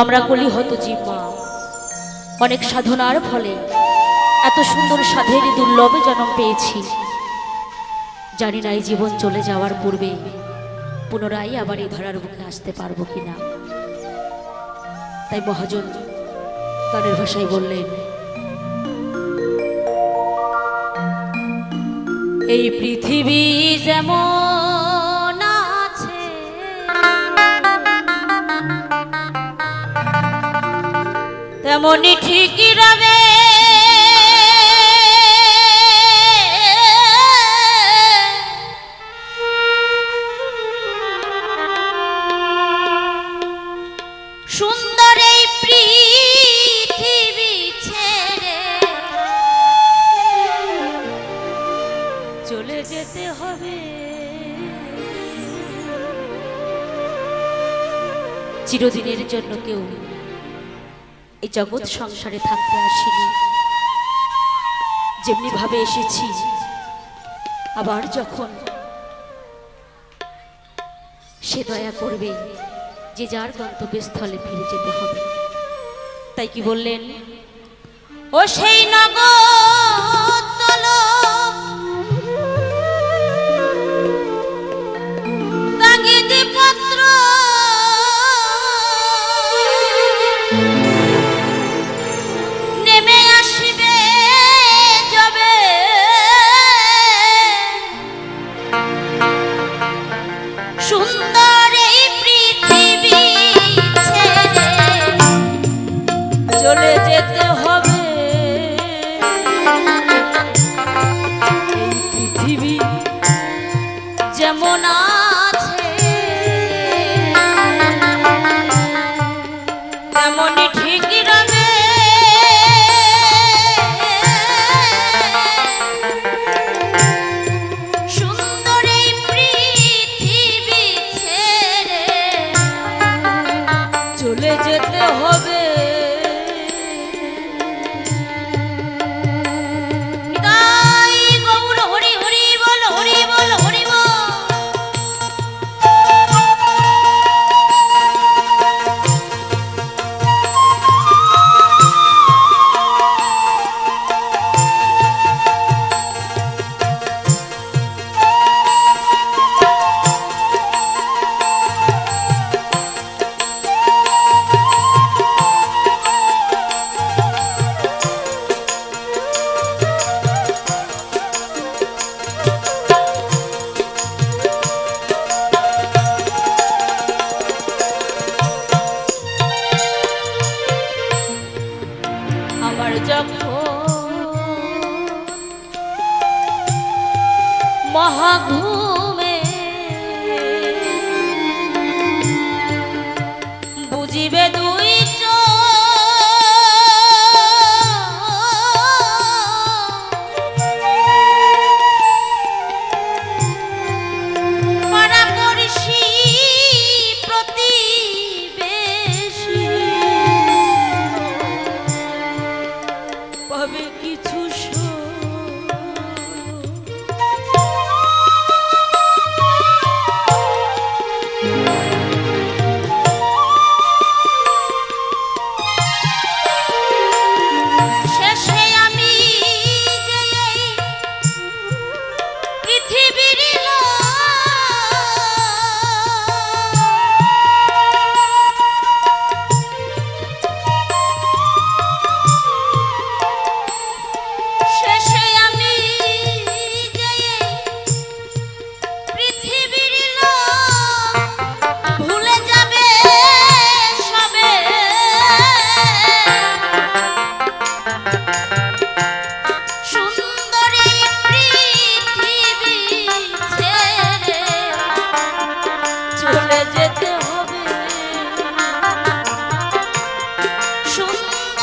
আমরা কলি হতো জিম্মা অনেক সাধনার ফলে এত সুন্দর সাধের দুর্লভ জন্ম পেয়েছি। জানি না এই জীবন চলে যাওয়ার পূর্বে পুনরায় আবার এই ধরার বুকে আসতে পারব কিনা। তাই মহাজন গানের ভাষায় বললেন, এই পৃথিবী যেমন তেমনই ঠিকই রবে। সুন্দর এই চলে যেতে হবে। চিরদিনের জন্য কেউ এই জগৎ সংসারে থাকতে আসিনি। যেমনি ভাবে এসেছি, আবার যখন সে দয়া করবে যে যার গন্তব্যস্থলে ফিরে যেতে হবে। তাই কি বললেন, ও সেই নগর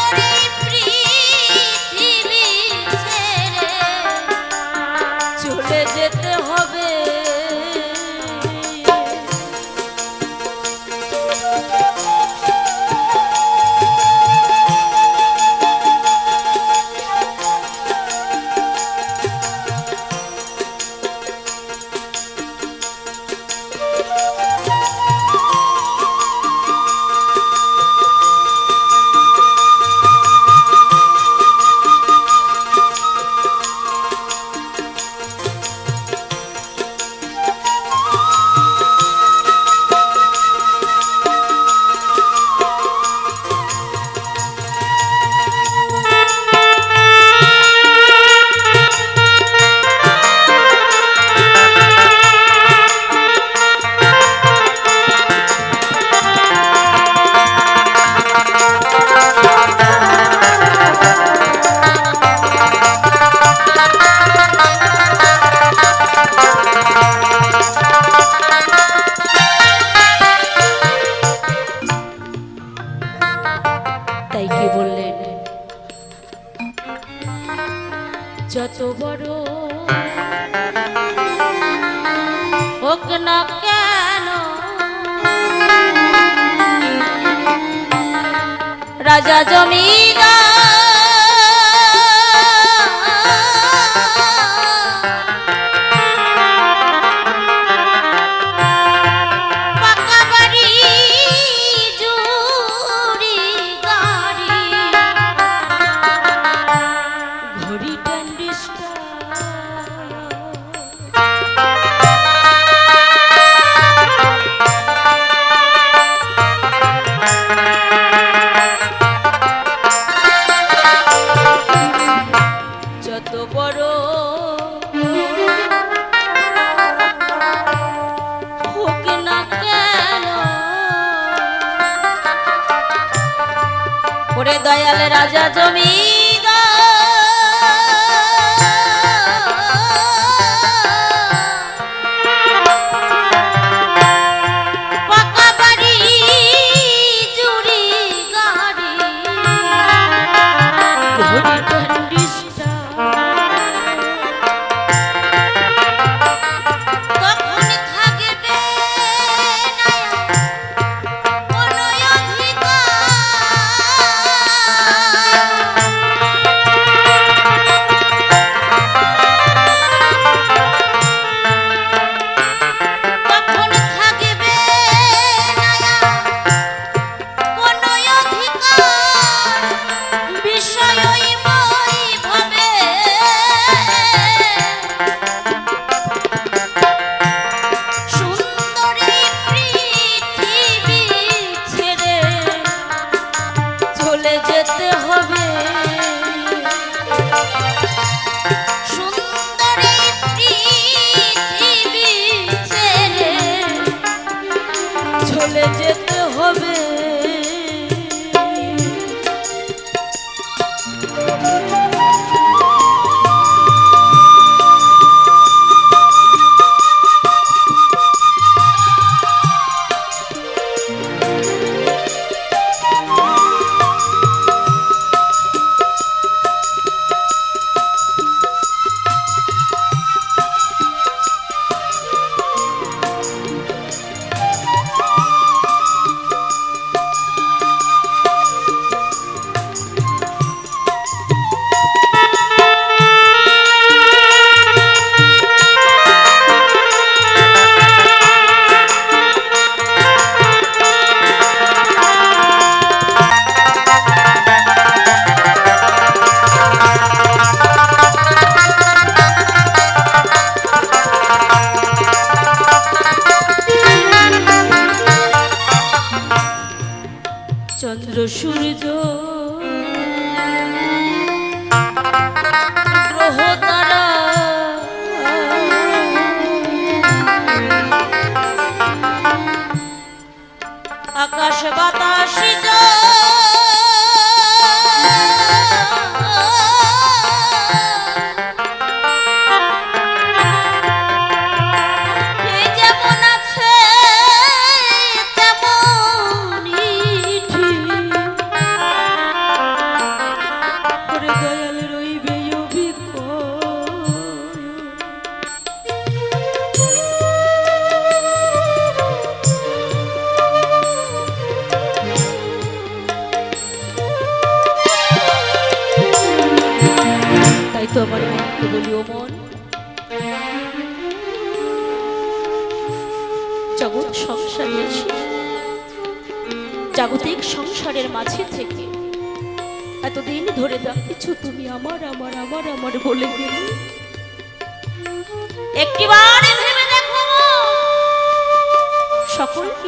Hare বললেন যত বড় হোক না কেন রাজা জমিদার Bye. সূর্য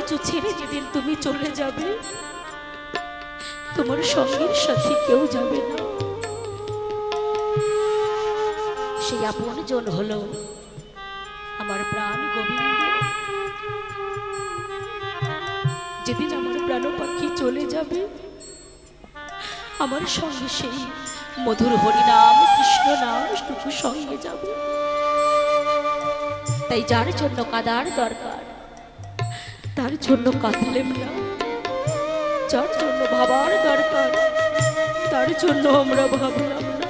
কিছু ছেড়ে যেদিন তুমি চলে যাবে, তোমার সঙ্গীর সাথে কেউ যাবে না। সেই আপন জন হলো আমার প্রাণ গোবিন্দ। যেদিন আমার প্রাণ পাখি চলে যাবে, আমার সঙ্গে সেই মধুর হরিনাম, কৃষ্ণ নাম টুকু সঙ্গে যাবে। তাই যার জন্য কাদার দরকার তার জন্য কাঁদলেম না যার জন্য ভাবার দরকার, তার জন্য আমরা ভাবলাম না।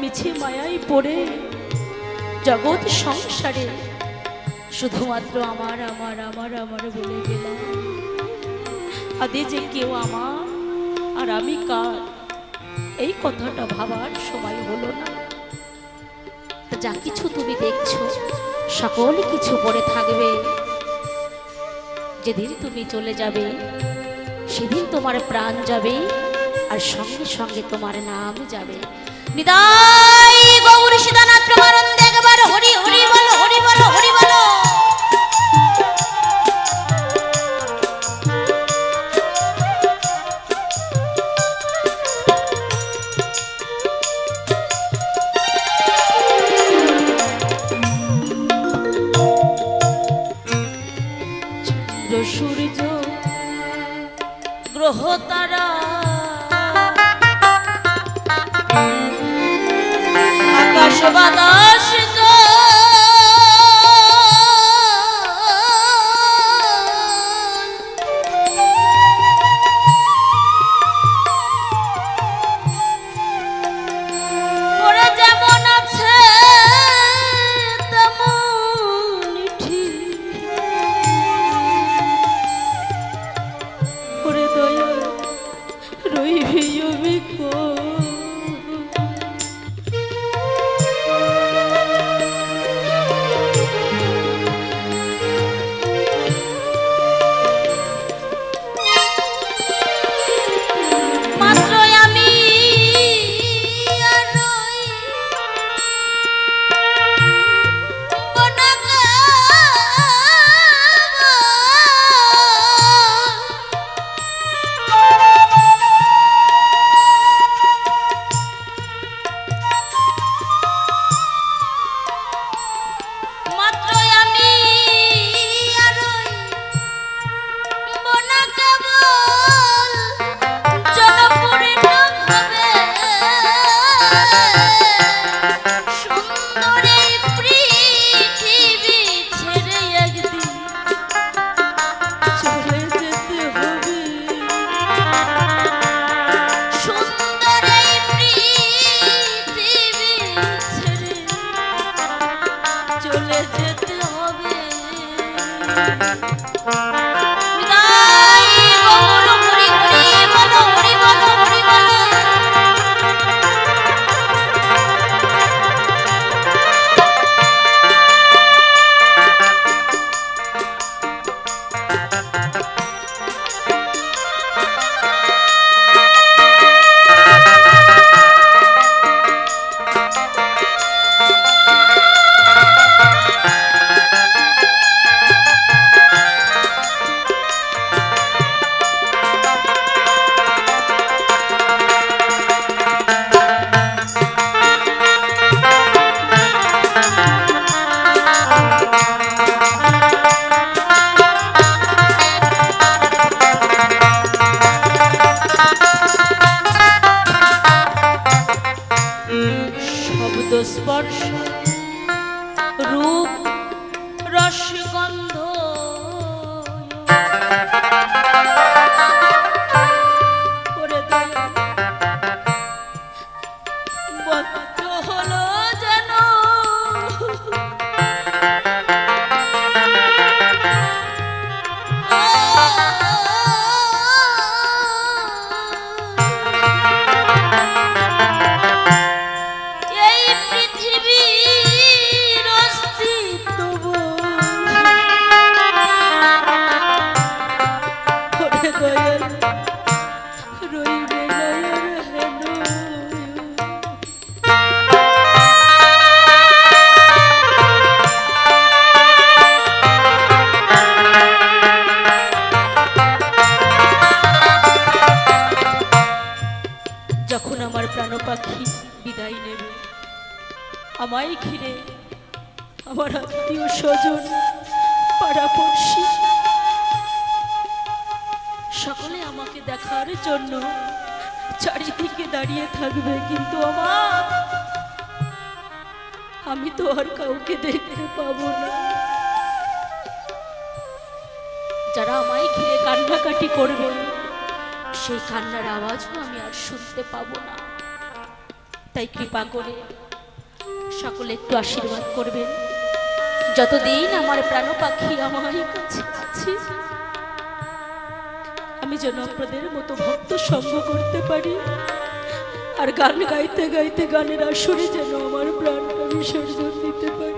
মিছে মায়ায় পড়ে জগৎ সংসারে, শুধুমাত্র আমার আমার আমার আমার বলে গেলাম। আদে যে কেউ আমার আর আমি কার, এই কথাটা ভাবার সময় হলো না। যা কিছু তুমি দেখছ, সকল কিছু পরে থাকবে। যেদিন তুমি চলে যাবে, সেদিন তোমার প্রাণ যাবে আর সঙ্গে সঙ্গে তোমার নাম যাবে। নিদাই গৌর সীতানাথ প্রমানন্দে ঘিরে আমার আত্মীয় স্বজন, পাড়াপড়শি, সকলে আমাকে দেখার জন্য চারিদিকে দাঁড়িয়ে থাকবে, কিন্তু আমার, আমি তো আর কাউকে দেখতে পাবো না। যারা আমায় ঘিরে কান্নাকাটি করবে, সেই কান্নার আওয়াজও আমি আর শুনতে পাবো না। তাই কৃপা করে সকলে একটু আশীর্বাদ করবেন। যতদিন আমার প্রাণ পাখি আমার কাছে আমি যেন আপনাদের মতো ভক্ত সঙ্গ করতে পারি। আর গান গাইতে গাইতে গানের আসরে যেন আমার প্রাণটা বিসর্জন দিতে পারি।